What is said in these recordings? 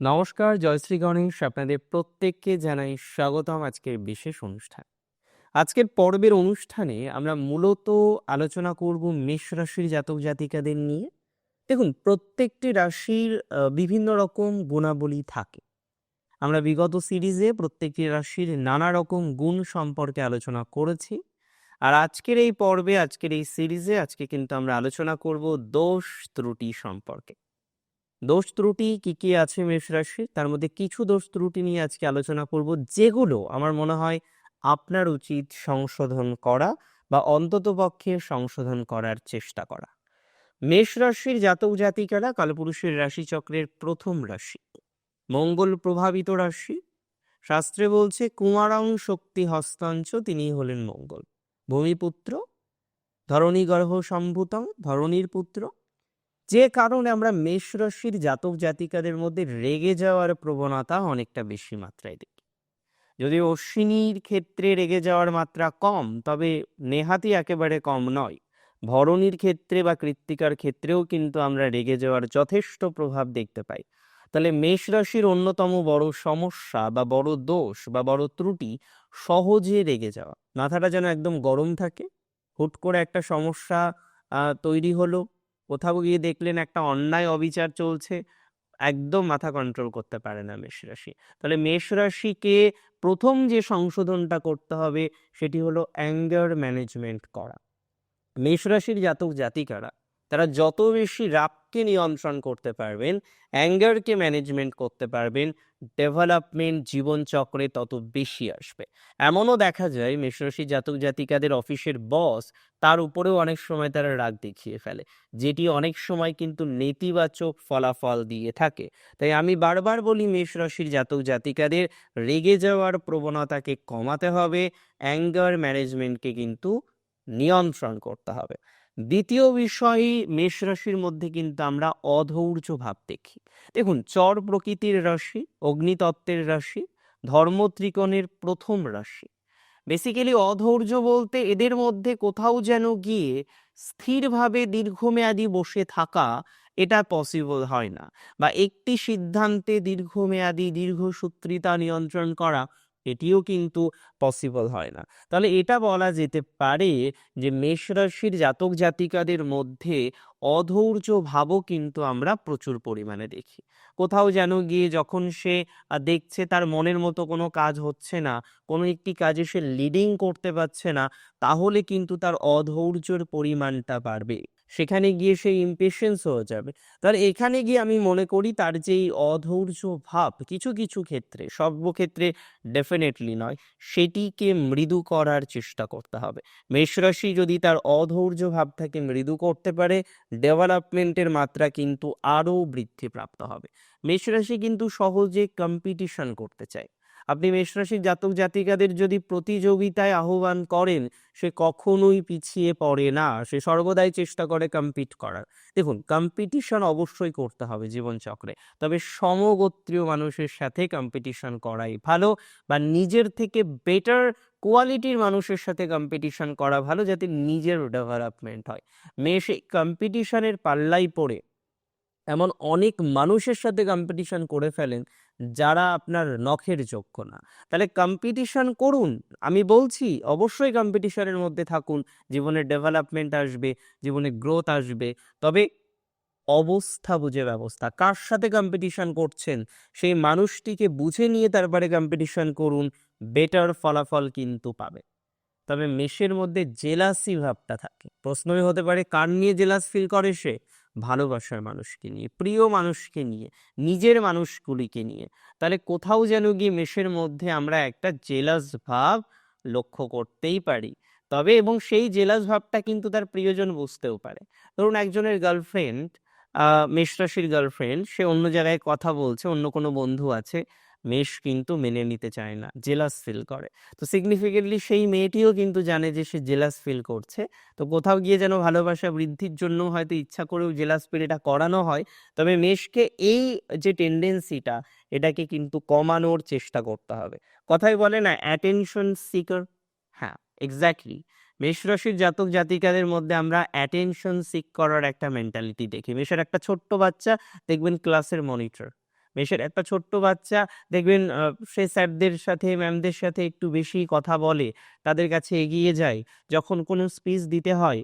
নমস্কার, জয়শ্রী গণেশ আপনাদের প্রত্যেককে জানাই স্বাগতম আজকের বিশেষ অনুষ্ঠান। আজকের পর্বের অনুষ্ঠানে আমরা মূলত আলোচনা করব মেষ রাশির জাতক জাতিকাদের নিয়ে। দেখুন, প্রত্যেকটি রাশির বিভিন্ন রকম গুণাবলী থাকে। আমরা বিগত সিরিজে প্রত্যেকটি রাশির নানা রকম গুণ সম্পর্কে আলোচনা করেছি। আর আজকের এই পর্বে, আজকের এই সিরিজে আজকে কিন্তু আমরা আলোচনা করব দোষ ত্রুটি সম্পর্কে। দোষ ত্রুটি কি কি আছে মেষ রাশির? তার মধ্যে কিছু দোষ ত্রুটি নিয়ে আজকে আলোচনা করব, যেগুলো আমার মনে হয় আপনার উচিত সংশোধন করা বা অন্ততপক্ষে সংশোধন করার চেষ্টা করা। মেষ রাশির জাতক জাতিকারা কালপুরুষের রাশিচক্রের প্রথম রাশি। মঙ্গল প্রভাবিত রাশি। শাস্ত্রে বলছে, কুমারং শক্তি হস্তাঞ্চ, তিনি হলেন মঙ্গল। ভূমিপুত্র। ধরণী গর্ভ সম্ভূতং, ধরণীর পুত্র। যে কারণে আমরা মেষ রাশির জাতক জাতিকাদের মধ্যে রেগে যাওয়ার প্রবণতা অনেকটা বেশি মাত্রায় দেখি। যদি অশ্বিনীর ক্ষেত্রে রেগে যাওয়ার মাত্রা কম, তবে নেহাতি একেবারে কম নয়। ভরণীর ক্ষেত্রে বা কৃত্তিকার ক্ষেত্রেও কিন্তু আমরা রেগে যাওয়ার যথেষ্ট প্রভাব দেখতে পাই। তাহলে মেষ রাশির অন্যতম বড় সমস্যা বা বড় দোষ বা বড় ত্রুটি সহজে রেগে যাওয়া। মাথাটা যেন একদম গরম থাকে। হুট করে একটা সমস্যা তৈরি হলো। কোথাও গিয়ে দেখলেন একটা অন্যায় অবিচার চলছে, একদম মাথা কন্ট্রোল করতে পারে না মেষ রাশি। তাহলে মেষ রাশিকে প্রথম যে সংশোধনটা করতে হবে, সেটি হলো অ্যাঙ্গার ম্যানেজমেন্ট করা। মেষ রাশির জাতক জাতিকারা, তারা যত বেশি রাগকে নিয়ন্ত্রণ করতে পারবেন অ্যাঙ্গারকে ম্যানেজমেন্ট করতে পারবেন ডেভেলপমেন্ট জীবনচক্রে তত বেশি আসবে। এমনও দেখা যায় মেষরাশি জাতক জাতিকাদের অফিসের বস তার উপরেও অনেক সময় তারা রাগ দেখিয়ে ফেলে, যেটি অনেক সময় কিন্তু নেতিবাচক ফলাফল দিয়ে থাকে। তাই আমি বারবার বলি মেষ রাশির জাতক জাতিকাদের, রেগে যাওয়ার প্রবণতাকে কমাতে হবে অ্যাঙ্গার ম্যানেজমেন্টকে কিন্তু নিয়ন্ত্রণ করতে হবে। দ্বিতীয় বিষয়, মেষ রাশির মধ্যে কিন্তু আমরা অধৈর্য ভাব দেখি। দেখুন, চর প্রকৃতির রাশি, অগ্নিতত্ত্বের রাশি, ধর্ম ত্রিকোণের প্রথম রাশি। বেসিক্যালি অধৈর্য বলতে এদের মধ্যে কোথাও যেন গিয়ে স্থিরভাবে দীর্ঘমেয়াদী বসে থাকা এটা পসিবল হয় না বা একটি সিদ্ধান্তে দীর্ঘমেয়াদী দীর্ঘসূত্রিতা নিয়ন্ত্রণ করা, এটিও কিন্তু পসিবল হয় না। তাহলে এটা বলা যেতে পারে যে মেষ রাশির জাতক জাতিকাদের মধ্যে অধৈর্য ভাবও কিন্তু আমরা প্রচুর পরিমাণে দেখি। কোথাও যেন গিয়ে যখন সে দেখছে তার মনের মতো কোনো কাজ হচ্ছে না, কোনো একটি কাজে সে লিডিং করতে পারছে না, তাহলে কিন্তু তার অধৈর্যের পরিমাণটা বাড়বে। সেখানে গিয়ে সে ইমপেশেন্স হয়ে যাবে। তার এখানে গিয়ে আমি মনে করি তার যে এই অধৈর্য ভাব কিছু কিছু ক্ষেত্রে, সর্বক্ষেত্রে ডেফিনেটলি নয় সেটিকে মৃদু করার চেষ্টা করতে হবে। মেষরাশি যদি তার অধৈর্য ভাবটাকে মৃদু করতে পারে, ডেভেলপমেন্টের মাত্রা কিন্তু আরও বৃদ্ধিপ্রাপ্ত হবে। মেষরাশি কিন্তু সহজে কম্পিটিশন করতে চায়। আপনি মেষরাশির জাতক জাতিকাদের যদি প্রতিযোগিতায় আহ্বান করেন, সে কখনোই পিছিয়ে পড়ে না। সে সর্বদাই চেষ্টা করে কম্পিট করার। দেখুন কম্পিটিশন অবশ্যই করতে হবে জীবনচক্রে। তবে সমগোত্রীয় মানুষের সাথে কম্পিটিশন করাই ভালো বা নিজের থেকে বেটার কোয়ালিটির মানুষের সাথে কম্পিটিশন করা ভালো যাতে নিজের ডেভেলপমেন্ট হয়। মেয়ে সেই কম্পিটিশনের পাল্লাই পড়ে এমন অনেক মানুষের সাথে কম্পিটিশন করে ফেলেন, যারা আপনার নখের যোগ্য না। তাহলে কম্পিটিশন করুন। আমি বলছি, অবশ্যই কম্পিটিশনের মধ্যে থাকুন। জীবনের ডেভেলপমেন্ট আসবে, জীবনে গ্রোথ আসবে। তবে অবস্থা বুঝে ব্যবস্থা। কার সাথে কম্পিটিশন করছেন? সেই মানুষটিকে বুঝে নিয়ে তারপরে কম্পিটিশন করুন। বেটার ফলাফল কিন্তু পাবে। তবে মেষের মধ্যে জেলাসি ভাবটা থাকে। প্রশ্নই হতে পারে, কার নিয়ে জেলাস ফিল করে সে? ভালোবাসার মানুষকে নিয়ে, প্রিয় মানুষকে নিয়ে, নিজের মানুষগুলিকে নিয়ে। তাহলে কোথাও যেন গিয়ে মেষের মধ্যে আমরা একটা জেলাস ভাব লক্ষ্য করতেই পারি। তবে এবং সেই জেলাস ভাবটা কিন্তু তার প্রিয়জন বুঝতেও পারে। ধরুন একজনের গার্লফ্রেন্ড মেষ রাশির গার্লফ্রেন্ড সে অন্য জায়গায় কথা বলছে, অন্য কোনো বন্ধু আছে মেষ কিন্তু মেনে নিতে চায় না, জেলাস ফিল করে। তো সিগনিফিকেন্টলি সেই মেয়েটিও কিন্তু জানে যে সে জেলাস ফিল করছে। তো কোথাও গিয়ে যেন ভালোবাসা বৃদ্ধির জন্য হয়তো ইচ্ছা করেও জেলাস ফিল এটা করানো হয়। তবে মেষকে এই যে টেন্ডেন্সিটা এটাকে কিন্তু কমানোর চেষ্টা করতে হবে। কথাই বলে না অ্যাটেনশন সিকার হ্যাঁ এক্স্যাক্টলি মেষ রাশির জাতক জাতিকাদের মধ্যে আমরা অ্যাটেনশন সিক করার একটা মেন্টালিটি দেখি। মেষের একটা ছোট্ট বাচ্চা, দেখবেন ক্লাসের মনিটর মেষের একটা ছোট্ট বাচ্চা দেখবেন সে স্যারদের সাথে ম্যামদের সাথে একটু বেশি কথা বলে, তাদের কাছে এগিয়ে যায়। যখন কোনো স্পিচ দিতে হয়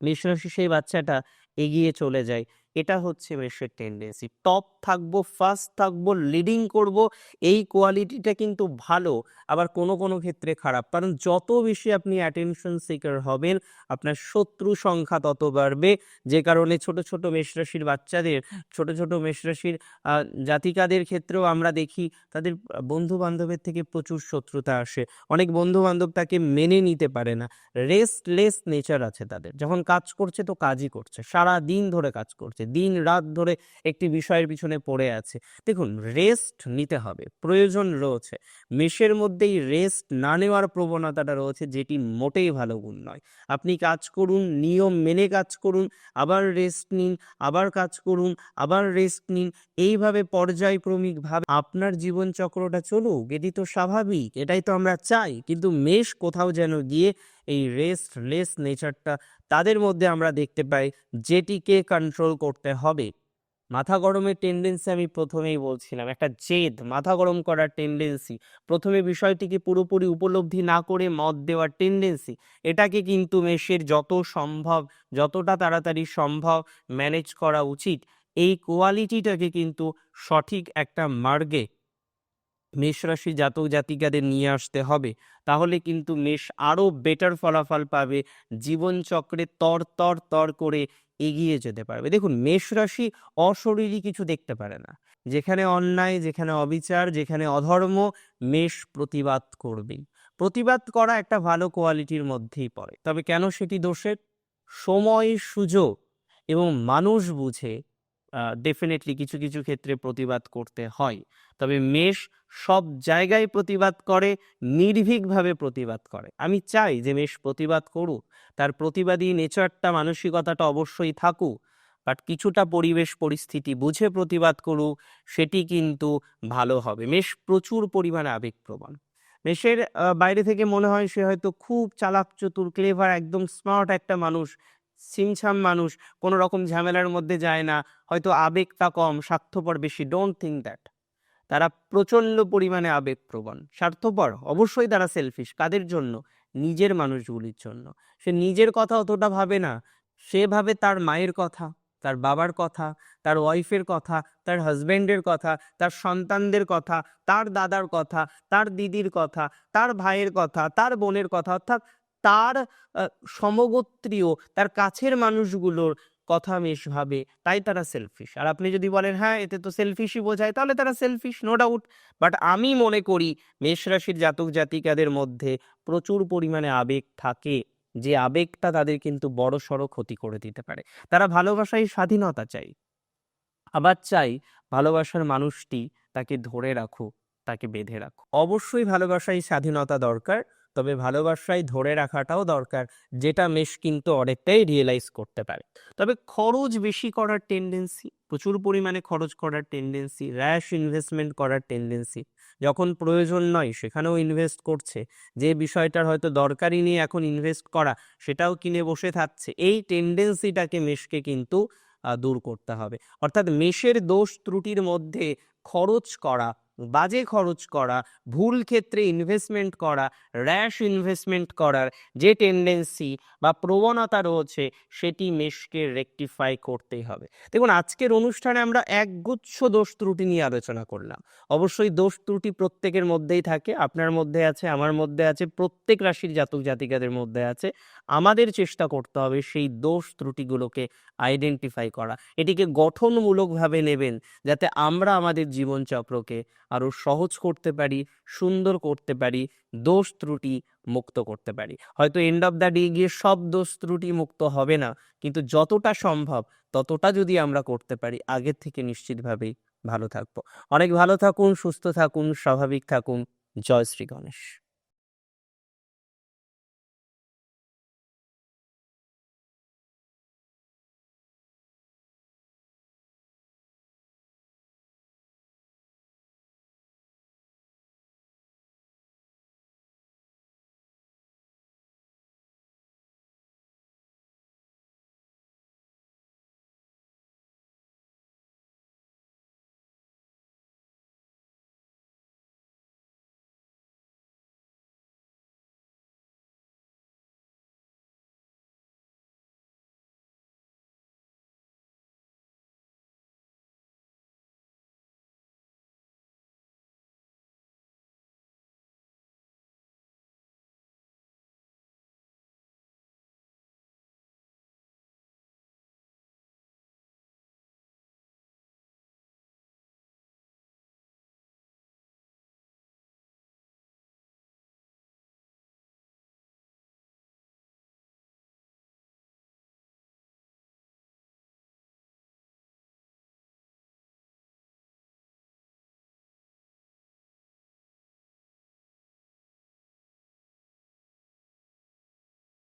মেষ সেই বাচ্চাটা এগিয়ে চলে যায়। এটা হচ্ছে মেষের টেন্ডেন্সি টপ থাকব, ফার্স্ট থাকব, লিডিং করব এই কোয়ালিটিটা কিন্তু ভালো। আবার কোনো, কোনো ক্ষেত্রে খারাপ। কারণ যত বেশি আপনি অ্যাটেনশন সিকার হবেন, আপনার শত্রু সংখ্যা তত বাড়বে। যে কারণে ছোট, ছোট মেষ রাশির বাচ্চাদের, ছোট, ছোট মেষ রাশির আ জাতিকাদের ক্ষেত্রেও আমরা দেখি তাদের আ বন্ধু-বান্ধবের থেকে প্রচুর শত্রুতা আসে। অনেক বন্ধু-বান্ধব তাকে মেনে নিতে পারে না। রেস্টলেস নেচার আছে তাদের। যখন কাজ করছে তো কাজই করছে। সারা দিন ধরে কাজ করছে। দিন-রাত ধরে একটি বিষয়ের পিছনে পড়ে আছে। দেখুন রেস্ট নিতে হবে। প্রয়োজন রয়েছে। মেষের মধ্যেই রেস্ট না নেওয়ার প্রবণতাটা রয়েছে যেটি মোটেই ভালো গুণ নয়। আপনি কাজ করুন, নিয়ম মেনে কাজ করুন, আবার রেস্ট নিন, আবার কাজ করুন, আবার রেস্ট নিন। এইভাবে পর্যায়ক্রমিকভাবে আপনার জীবনচক্রটা চলুক। এটি তো স্বাভাবিক। এটাই তো আমরা চাই। কিন্তু মেষ কোথাও যেন গিয়ে এই রেস্টলেস নেচারটা তাদের মধ্যে আমরা দেখতে পাই যেটিকে কন্ট্রোল করতে হবে। মাথা গরমের টেন্ডেন্সি আমি প্রথমেই বলছিলাম। একটা জেদ, মাথা গরম করার টেন্ডেন্সি প্রথমে বিষয়টিকে পুরোপুরি উপলব্ধি না করে মত দেওয়ার টেন্ডেন্সি এটাকে কিন্তু মেষের যত সম্ভব, যতটা তাড়াতাড়ি সম্ভব ম্যানেজ করা উচিত। এই কোয়ালিটিটাকে কিন্তু সঠিক একটা মার্গে মেষ রাশির জাতক-জাতিকাদের নিয়ে আসতে হবে। তাহলে কিন্তু মেষ আরও বেটার ফলাফল পাবে। জীবনচক্রে তর, তর, তর করে এগিয়ে যেতে পারবে। দেখুন মেষ রাশি অশরীরী কিছু দেখতে পারে না। যেখানে অন্যায়, যেখানে অবিচার, যেখানে অধর্ম মেষ প্রতিবাদ করবেই। প্রতিবাদ করা একটা ভালো কোয়ালিটির মধ্যেই পড়ে। তবে কেন সেটি দোষের? সময়, সুযোগ এবং মানুষ বুঝে ডেফিনিটলি কিছু, কিছু ক্ষেত্রে প্রতিবাদ করতে হয়। তবে মেষ সব জায়গায় প্রতিবাদ করে, নির্ভীকভাবে প্রতিবাদ করে। আমি চাই যে মেষ প্রতিবাদ করুক। তার প্রতিবাদী নেচারটা, মানসিকতাটা অবশ্যই থাকুক। বাট কিছুটা পরিবেশ পরিস্থিতি বুঝে প্রতিবাদ করুক, সেটি কিন্তু ভালো হবে। মেষ প্রচুর পরিমাণে আবেগপ্রবণ। মেষের বাইরে থেকে মনে হয় সে হয়তো খুব চালাক, চতুর, ক্লেভার একদম স্মার্ট একটা মানুষ, ছিমছাম মানুষ, কোনো রকম ঝামেলার মধ্যে যায় না। হয়তো আবেগটা কম, স্বার্থপর বেশি। Don't think that. তারা প্রচণ্ড পরিমাণে আবেগপ্রবণ। স্বার্থপর? অবশ্যই তারা সেলফিশ। কাদের জন্য? নিজের মানুষগুলির জন্য। সে নিজের কথা অতটা ভাবে না। সে ভাবে তার মায়ের কথা, তার বাবার কথা, তার ওয়াইফের কথা, তার হাসব্যান্ডের কথা, তার সন্তানদের কথা, তার দাদার কথা, তার দিদির কথা, তার ভাইয়ের কথা, তার বোনের কথা অর্থাৎ তার সমগোত্রীয়, তার কাছের মানুষগুলোর কথা মেষ ভাবে। তাই তারা সেলফিশ। আর আপনি যদি বলেন হ্যাঁ, এতে তো সেলফিশই বোঝায় তাহলে তারা সেলফিশ নো ডাউট। বাট আমি মনে করি মেষ রাশির জাতক-জাতিকাদের মধ্যে প্রচুর পরিমাণে আবেগ থাকে। যে আবেগটা তাদের কিন্তু বড়সড় ক্ষতি করে দিতে পারে। তারা ভালোবাসায় স্বাধীনতা চাই আবার চাই ভালোবাসার মানুষটি তাকে ধরে রাখুক, তাকে বেঁধে রাখুক। অবশ্যই ভালোবাসায় স্বাধীনতা দরকার। তবে ভালোবাসায় ধরে রাখাটাও দরকার। যেটা মেষ কিন্তু অনেকটাই রিয়েলাইজ করতে পারে। তবে খরচ বেশি করার টেন্ডেন্সি প্রচুর পরিমাণে খরচ করার টেন্ডেন্সি র‍্যাশ ইনভেস্টমেন্ট করার টেন্ডেন্সি যখন প্রয়োজন নয় সেখানেও ইনভেস্ট করছে। যে বিষয়টার হয়তো দরকারই নেই এখন ইনভেস্ট করা, সেটাও কিনে বসে থাকছে। এই টেন্ডেন্সিটাকে মেষকে কিন্তু দূর করতে হবে। অর্থাৎ মেষের দোষ ত্রুটির মধ্যে খরচ করা, বাজে খরচ করা, ভুল ক্ষেত্রে ইনভেস্টমেন্ট করা, র‍্যাশ ইনভেস্টমেন্ট করার যে টেন্ডেন্সি বা প্রবণতা রয়েছে সেটি মেষকে রেকটিফাই করতেই হবে। দেখুন আজকের অনুষ্ঠানে আমরা একগুচ্ছ দোষ ত্রুটি নিয়ে আলোচনা করলাম। অবশ্যই দোষ ত্রুটি প্রত্যেকের মধ্যেই থাকে। আপনার মধ্যে আছে, আমার মধ্যে আছে, প্রত্যেক রাশির জাতক-জাতিকাদের মধ্যে আছে। আমাদের চেষ্টা করতে হবে সেই দোষ ত্রুটিগুলোকে আইডেন্টিফাই করা। এটিকে গঠনমূলকভাবে নেবেন যাতে আমরা আমাদের জীবনচক্রকে আরও সহজ করতে পারি, সুন্দর করতে পারি, দোষ ত্রুটি মুক্ত করতে পারি। হয়তো এন্ড অফ দ্য ডে গিয়ে সব দোষ ত্রুটি মুক্ত হবে না। কিন্তু যতটা সম্ভব ততটা যদি আমরা করতে পারি আগের থেকে নিশ্চিতভাবেই ভালো থাকব। অনেক ভালো থাকুন, সুস্থ থাকুন, স্বাভাবিক থাকুন। জয় শ্রী গণেশ।